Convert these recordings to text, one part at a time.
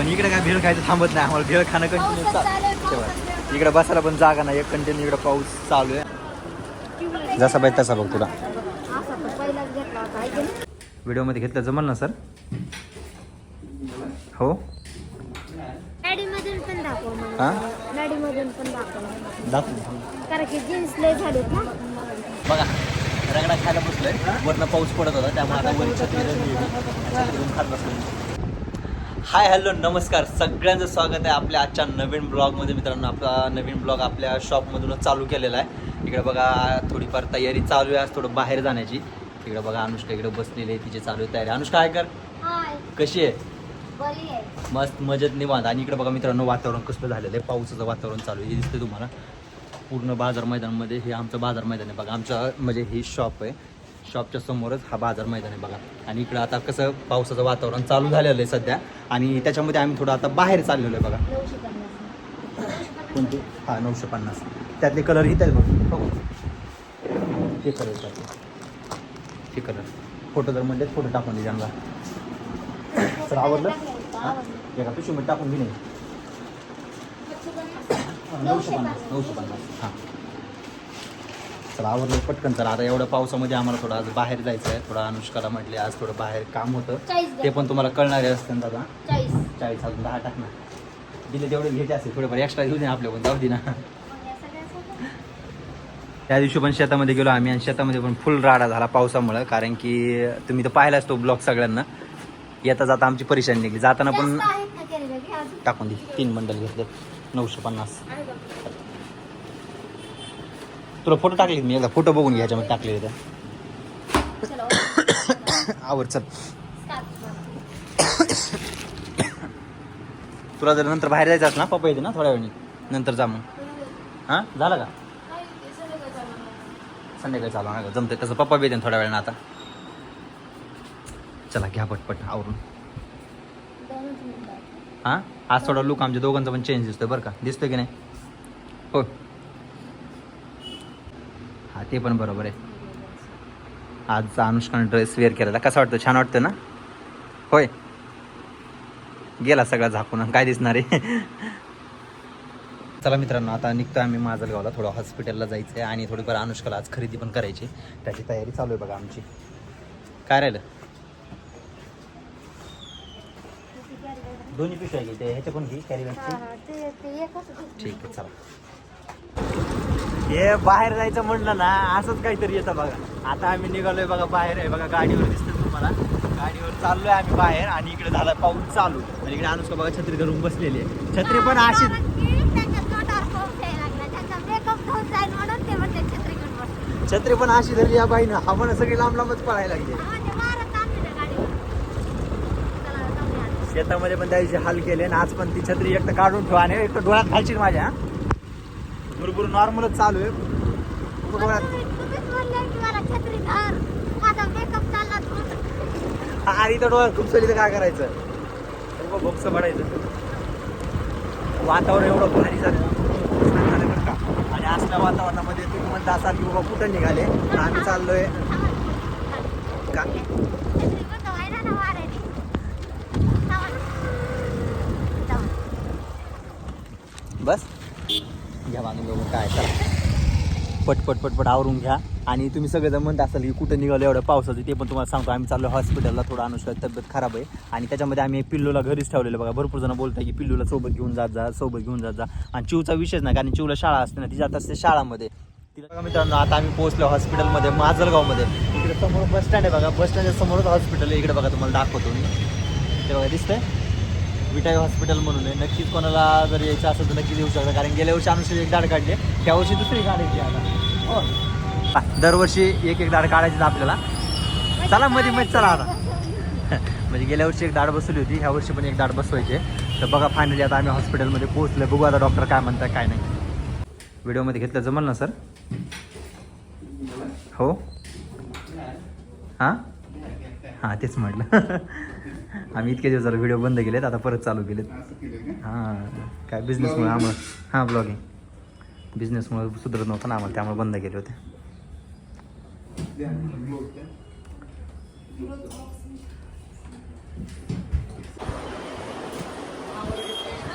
पण इकडे काय भेळ खायचं थांबत नाही. आम्हाला भेळ खाणं कंटिन्यू चालू इकडे बसायला पण जागा नाही. एक कंटिन्यू इकडे पाऊस चालू आहे. जसा पाहिजे तसा बघ तुला? व्हिडिओमध्ये घेतलं जमल ना सर? हो? गाडीमधून पण दाखव हा? मला गाडीमधून पण दाखव. दाखव. कारण की जीन्स लय झालेत ना. बघा रगडा खायला बसलोय. वरनं पाऊस पडत होता त्यामुळे आता वर छत्री खात बसलोय. हाय हॅलो नमस्कार. सगळ्यांचं स्वागत आहे आपल्या आजच्या नवीन ब्लॉगमध्ये. मित्रांनो आपला नवीन ब्लॉग आपल्या शॉपमधूनच चालू केलेला आहे. इकडे बघा थोडीफार तयारी चालू आहे आज थोडं बाहेर जाण्याची. इकडे बघा अनुष्का इकडे बसलेली आहे तिची चालू आहे तयारी. अनुष्का आहे कर. कशी आहे. मस्त मजेत निवांत. आणि इकडे बघा मित्रांनो वातावरण कसलं झालेलं आहे. पावसाचं वातावरण चालू आहे. हे दिसतंय तुम्हाला. पूर्ण बाजार मैदानमध्ये हे आमचं बाजार मैदान आहे. बघा आमचं म्हणजे ही शॉप आहे. शॉपच्या समोरच हा बाजार मैदान आहे बघा. आणि इकडं आता कसं पावसाचं वातावरण चालू झालेलं आहे सध्या. आणि त्याच्यामध्ये आम्ही थोडं आता बाहेर चाललेलो आहे बघा. कोणते? हा नऊशे पन्नास. त्यातले कलर इथं आहेत बघ. बघू. ते कलर त्यातले ते कलर फोटो जर म्हणले फोटो टाकून दे त्यांना सर आवडलं? हां? एका पिशवीमध्ये टाकून घे नाही नऊशे पन्नास. नऊशे पन्नास. हां. चला आवडलं पटकन चला. आता एवढ्या पावसामध्ये आम्हाला थोडं आज बाहेर जायचं आहे थोडं अनुष्काला म्हटले आज थोडं बाहेर काम होतं. ते पण तुम्हाला कळणारे असतं ना दादा. चाळीस. अजून दहा टाक ना दिले तेवढे घ्यायचे असेल. थोडेफार एक्स्ट्रा घेऊ दे आपल्या पण. जाऊ दे ना. त्या दिवशी पण शेतामध्ये गेलो आम्ही आणि शेतामध्ये पण फुल राडा झाला पावसामुळं. कारण की तुम्ही तर पाहिलाच तो ब्लॉग सगळ्यांना. येता जाता आमची परेशानी निघली. जाताना पण. टाकून दे तीन बंडल घेतले नऊशे पन्नास. तुला फोटो टाकले मी एकदा फोटो बघून घ्यायच्यामध्ये टाकले त्या चला, आवर चल. तुला जर नंतर बाहेर जायचं असं ना पप्पा येते ना थोड्या वेळाने. नंतर जा मग. हां? झालं का? संध्याकाळी चालू ना जमते तसं पप्पा बी येते थोड्या वेळानं आता. चला घ्या पटपट आवरून. हां? आज थोडा लुक आमच्या दोघांचा पण चेंज दिसतोय बरं का? दिसतोय की नाही? हो हां ते पण बरोबर आहे. आज अनुष्काने ड्रेस वेअर केलेला. कसा वाटतं? छान वाटतं ना? होय. गेला सगळा झाकून. काय दिसणार आहे? चला मित्रांनो आता निघतो आम्ही माजलगावला. थोडं हॉस्पिटलला जायचं आहे आणि थोडीफार अनुष्काला आज खरेदी पण करायची. त्याची तयारी चालू आहे बघा आमची. काय राहिलं? दोन्ही पिशव्या घे. ते ह्याच्या पण घे कॅरी. ठीक आहे चला. हे बाहेर जायचं म्हणलं ना असंच काहीतरी येतं बघा. आता आम्ही निघालोय बघा बाहेर आहे बघा गाडीवर दिसतं तुम्हाला. गाडीवर चाललोय आम्ही बाहेर आणि इकडे झाला पाऊस चालू. आणि इकडे अनुष्का बघा छत्री धरून बसलेली आहे. छत्री पण अशी कारण की त्याच्या तोंडावर पाऊस यायला लागला. त्याचा makeup धुवून जाईल म्हणून ते म्हणते छत्री पण अशी धरली या बाईनं. हवानं सगळी लांब लांबच पळायला लागली. शेतामध्ये पण त्याचे हाल केले आणि आज पण ती छत्री एक तर काढून ठेवा आणि एक तर डोळ्यात घालशील माझ्या? बरोबर नॉर्मलच चालू आहे. आणि तर डोळ्यात खूप तर काय करायचं? भोक्स पडायचं वातावरण एवढं भारी झालं. का? आणि असल्या वातावरणामध्ये तुम्ही म्हणता असाल की बाबा कुठं निघाले? आम्ही चाललोय. का. बस. घ्या बांधून बघून काय चला पटपट पटपट आवरून घ्या. आणि तुम्ही सगळेजण म्हणत असाल की कुठं निघालं एवढं पावसाचं ते पण तुम्हाला सांगतो. आम्ही चाललो हॉस्पिटलला थोडं अनुष्का तब्येत खराब आहे. आणि त्याच्यामध्ये आम्ही पिल्लूला घरीच ठेवलेलं बघा. भरपूर जण बोलतात की पिल्लूला सोबत घेऊन जात जा सोबत घेऊन जात जा. आणि चिवचा विषयच नाही कारण चिवला शाळा असते ना ती जात असते शाळामध्ये. तिला बघा मित्रांनो आता आम्ही पोहोचलो हॉस्पिटलमध्ये माजलगावमध्ये. इकडे समोर बस स्टँड आहे बघा. बस स्टँडच्या समोरच हॉस्पिटल आहे. इकडे बघा तुम्हाला दाखवतो मी. ते बघा दिसतंय? विटाई हॉस्पिटल म्हणून आहे. नक्कीच कोणाला जर यायचं असेल तर नक्की येऊ शकता. कारण गेल्या वर्षी अनुषी एक दाढ काढली त्या वर्षी दुसरी काढायची आता. हो. दरवर्षी एक एक दाढ काढायची आपल्याला. चला मध्ये मध्ये चला आता. म्हणजे गेल्या वर्षी एक दाढ बसवली होती. ह्या वर्षी पण एक दाढ बसवायची तर बघा फायनली आता आम्ही हॉस्पिटलमध्ये पोहोचलो. बघू आता डॉक्टर काय म्हणतात काय नाही. व्हिडिओमध्ये घेतलं जमल ना सर हो? हां? हां तेच म्हटलं. आम्ही इतके दिवस झालं व्हिडिओ बंद केलेत आता परत चालू केलेत. हां काय बिझनेसमुळे आम्हाला हां ब्लॉगिंग बिझनेसमुळे सुधरत नव्हतं ना आम्हाला त्यामुळे बंद केले होते.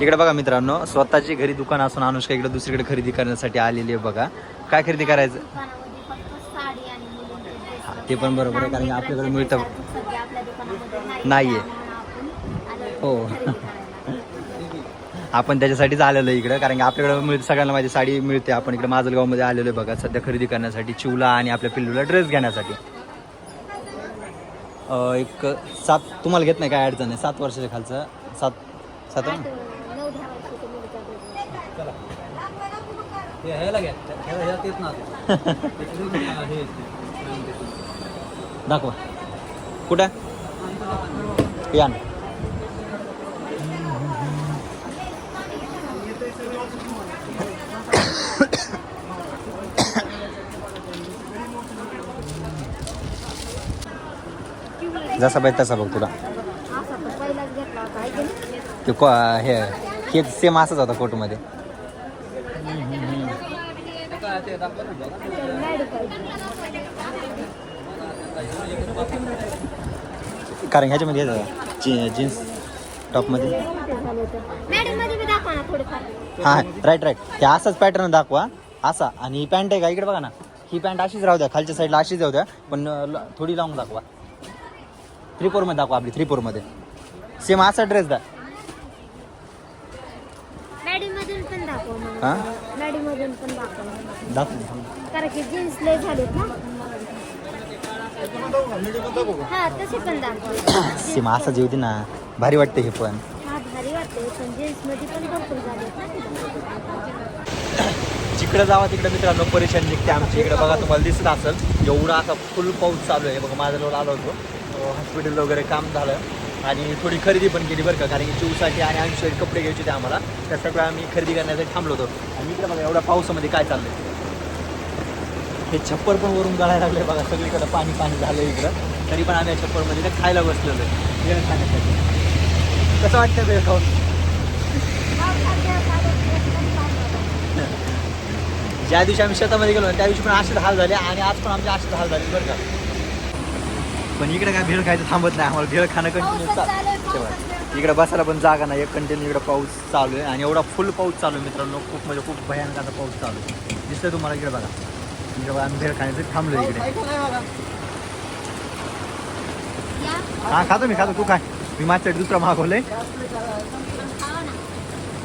इकडे बघा मित्रांनो स्वतःची घरी दुकान असून अनुष्का इकडे दुसरीकडे खरेदी करण्यासाठी आलेली आहे बघा. काय खरेदी करायचं दुकानामध्ये फक्त साडी आणि मुलींचे dress हा, ते पण बरोबर आहे, कारण की आपल्याकडे मिळतं. आपण आलो हो. आपण त्याच्यासाठीच आलेलो आहे इकडे कारण की आपल्याकडे मिळते सगळ्यांना माझी साडी मिळते. आपण इकडे माजलगावमध्ये आलेलो आहे बघा सध्या खरेदी करण्यासाठी चिवला आणि आपल्या पिल्लूला ड्रेस घेण्यासाठी. एक सात तुम्हाला घेत नाही काय अडचण आहे सात वर्षाच्या खालचं. सात सात आठ, नऊ दहा वर्षाच्या मुलीचा dress. दाखवा. कुठं? या ना. जसा पाहिजे तसा बघ तुला. ते को हे हे सेम असंच होता फोटोमध्ये मध्ये. कारण ह्याच्यामध्ये हे झालं, जी जीन्स टॉपमध्ये. हां राईट राईट ते असाच पॅटर्न दाखवा. असा. आणि ही पॅन्ट आहे का? इकडे बघा ना. ही पॅन्ट अशीच राहू द्या. खालच्या साईडला अशीच राहू द्या. पण थोडी लावून दाखवा. थ्री फोरमध्ये दाखवा आपली थ्री फोरमध्ये सेम असा ड्रेस दा. मॅडम मधून पण दाखवा मग. हां? दाखव. कारण की जीन्स लय झालेत ना. हा तसे पण दाखवा सेम असा जे होती ना. भारी वाटते हे पण. हा भारी वाटते. पण जीन्समध्ये पण भरपूर झालेत ना जिकडे जावा तिकडे मित्रांनो परेशानी निघते आमची. इकडे बघा तुम्हाला दिसत असेल एवढा असा फुल पाऊस चालू आहे. बघा माझ्याजवळ आलो होतो. हॉस्पिटल वगैरे काम झालं. आणि थोडी खरेदी पण केली बरं का कारण की चिवसाठी आणि आयुष्यासाठी कपडे घ्यायचे होते आम्हाला. त्या सगळं आम्ही खरेदी करण्यासाठी थांबलो होतो. आणि इकडे बघा एवढ्या पावसामध्ये काय चाललंय. हे छप्पर पण वरून गळायला लागले बघा सगळीकडे पाणी पाणी झालं इकडं. तरी पण आम्ही या छप्परमध्ये इकडे खायला बसलेलो आहे. वेळ खाण्यासाठी. कसं वाटतं वेळ खाऊन? ज्या दिवशी आम्ही शेतामध्ये गेलो त्या दिवशी पण असेच हाल झाले आणि आज पण आमचे असेच हाल झाले बरं का? पण इकडे काय भेळ खायचं थांबत नाही आम्हाला भेळ खाणं कंटिन्यू इकडे बसायला पण जागा नाही एक कंटिन्यू इकडे पाऊस चालू आहे आणि एवढा फुल पाऊस चालू आहे मित्रांनो खूप म्हणजे खूप भयानक आता पाऊस चालू आहे. दिसतंय तुम्हाला इकडे बघा. इकडे बघा भेळ खाण्यासाठी थांबलो इकडे. हा खातो मी खातो. तू काय मी माझ्यासाठी दुसरा मागवलंय.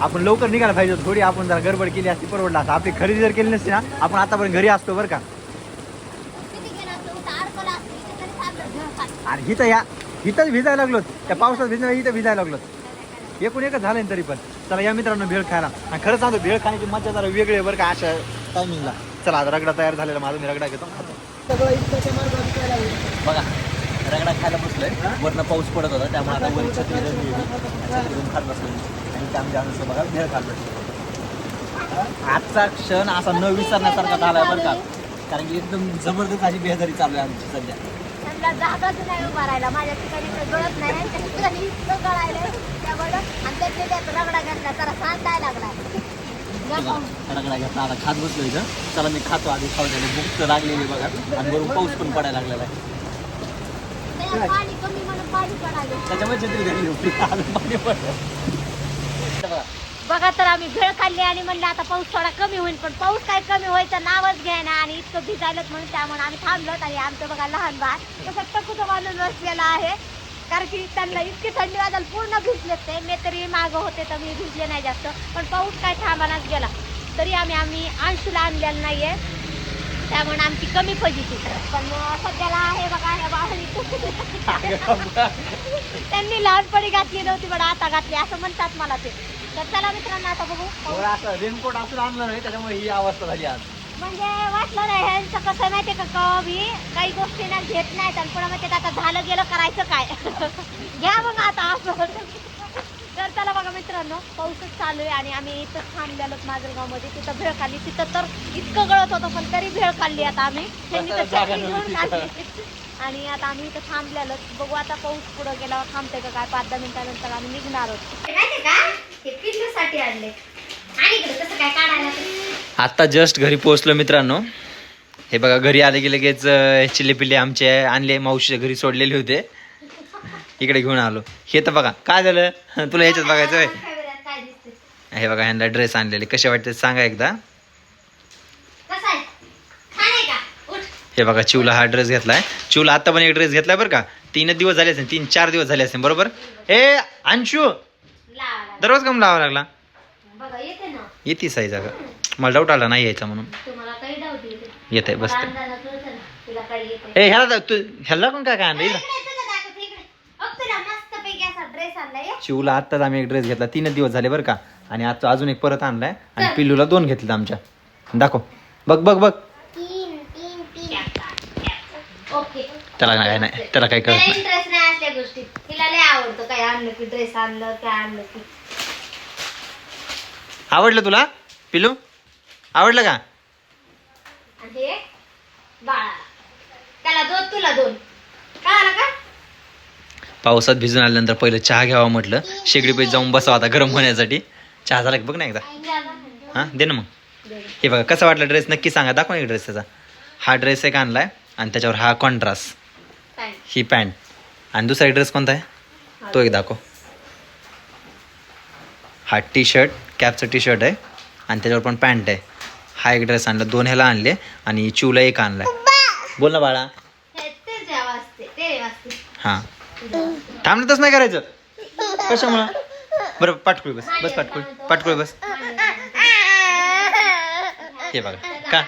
आपण लवकर निघायला पाहिजे थोडी आपण जरा गडबड केली असती परवडला असता. आपली खरेदी जर केली नसती ना आपण आतापर्यंत घरी असतो बरं का. अरे आणि हिथं या. हिथंच भिजायला लागलो. त्या पावसात भिजणार इथं भिजायला लागलो. एकूण एकच झालं तरी पण. चला या मित्रांनो भेळ खायला. आणि खरं सांगतो भेळ खाण्याची मजा जरा वेगळी आहे बरं का अशा टायमिंगला चला आता रगडा तयार झालेला माझा मी रगडा घेतो खातो. बघा रगडा खायला बसलोय. वरनं पाऊस पडत होता त्यामुळे आता वर छत्री खात बसलो आणि त्यामध्ये अनुसार बघा भेळ खात बसलो आजचा क्षण असा न विसरण्यासारखा झालाय बरं का. कारण की एकदम जबरदस्त अशी बेहदारी चालू आहे आमची सध्या. जागाच नाही माझ्या ठिकाणी तर गळत नाही. त्यांच्या ठिकाणी इतकं गळायलंय. त्यामुळं आणि त्याच्या त्यात रगडा घेतला जरा सांगाय लागला बघा, घेतला आता खात बसलो इथं. चला मी खातो आधी. खाऊ झाले भूक तर लागलेली बघा. आणि पाऊस पण पडायला लागलेला आहे. त्याच्यामुळे छत्री होती. पाणी पडलं. बघा बघा तर आम्ही भेळ खाल्ली आणि म्हणलं आता पाऊस थोडा कमी होईल पण पाऊस काय कमी व्हायचं नावच घ्यायना आणि इतकं भिजायलं म्हणून त्यामुळे आम्ही थांबलोत आणि आमचं बघा लहान बाळ. तसं टकुचं बांधून बसलेला आहे. कारण की त्यांना इतकी थंडी वाजायला पूर्ण भिजलेत ते. मी तरी मागं होते तर मी भिजले नाही जास्त. पण पाऊस काय थांबानाच गेला. तरी आम्ही आम्ही अंशूला आणलेलं नाहीये. त्यामुळे आमची कमी फजिती पण सध्याला आहे बघा ह्या बाहेर त्यांनी लहानपणी घातली नव्हती पण आता घातली. असं म्हणतात मला ते. तर चला मित्रांनो आता बघू. बघा, असं रेनकोट असून आणलं नाही त्याच्यामुळे ही अवस्था झाली आज. म्हणजे वाटलं नाही ह्यांचं कसं माहितीये का कवा बी काही गोष्टी ना घेत नाहीत आणि पुन्हा माहिती आता झालं गेलं करायचं काय? घ्या मग आता असं. तर चला बघा मित्रांनो पाऊसच चालू आहे आणि आम्ही इथं थांबलेलो माजलगावमध्ये. तिथं भेळ खाल्ली तिथं तर इतकं गळत होतं पण तरी भेळ खाल्ली आता आम्ही. त्यांनी तर जागा चटणी नव्हती. घेऊन खाल्ली आणि आता आम्ही इथं थांबलेलो बघू आता पाऊस पुढं गेल्यावर थांबतोय का काय? पाच दहा मिनिटानंतर आम्ही निघणार आहोत. माहिती का? हे पिल्लूसाठी आणले. आणि इकडे कसं काय काढायला? आता जस्ट घरी पोहोचलो मित्रांनो. हे बघा घरी आले की लगेच अं, चिल्ले पिल्ले आमचे आणले मावशीच्या घरी सोडलेले होते. इकडे घेऊन आलो. हे तर बघा काय झालं? तुला ह्याच्यात बघायचं दिसतंय हे बघा ह्यांना ड्रेस आणलेले. कसे वाटते सांगा एकदा. आहे आहे हे बघा चिवला हा ड्रेस घेतलाय. चिवला आता पण एक ड्रेस घेतलाय बरं का? तीनच दिवस झाले असेल तीन चार दिवस झाले असेल बरोबर? ए अंशू! लावा दररोज कम लावा लागला? येते साईज अगं मला डाऊट आला नाही यायचा म्हणून. तुम्हाला काही डाऊट येते? काही येते ए ह्याला तू ह्याला पण काय काय आणलं? चिवला आत्ताच आम्ही एक ड्रेस घेतला. तीनच दिवस झाले बरं का. आणि आता अजून एक परत आणलाय. आणि पिल्लूला दोन घेतले आमच्या. दाखव. बघ बघ बघ. त्याला काय नाही त्याला काय कळत नाही. आवडलं तुला? पिल्लू? आवडलं का? आणि हे बाळा त्याला दोन तुला दोन. काय आलं का? पावसात भिजून आल्यानंतर पहिलं चहा घ्यावा म्हटलं. शेगडी पैसे जाऊन बसावं आता गरम होण्यासाठी. चहा झाला की बघ ना एकदा. हां दे ना मग. हे बघा कसा वाटला ड्रेस नक्की सांगा. दाखवा एक ड्रेस त्याचा. हा ड्रेस एक आणलाय आणि त्याच्यावर हा कॉन्ट्रास्ट काय ही पॅन्ट आणि दुसरा एक ड्रेस कोणता आहे? तो एक दाखव. हा टी शर्ट कॅपचं टी शर्ट आहे. आणि त्याच्यावर पण पॅन्ट आहे. हा एक ड्रेस आणला दोन ह्याला आणले आणि चिवला एक आणलाय. बोल ना बाळा. हे थांबलं तसं नाही करायचं. कशामुळं? बरं पाटकुळी बस. बस पाटकुळी पाटकुळी बस. हे बघा. का?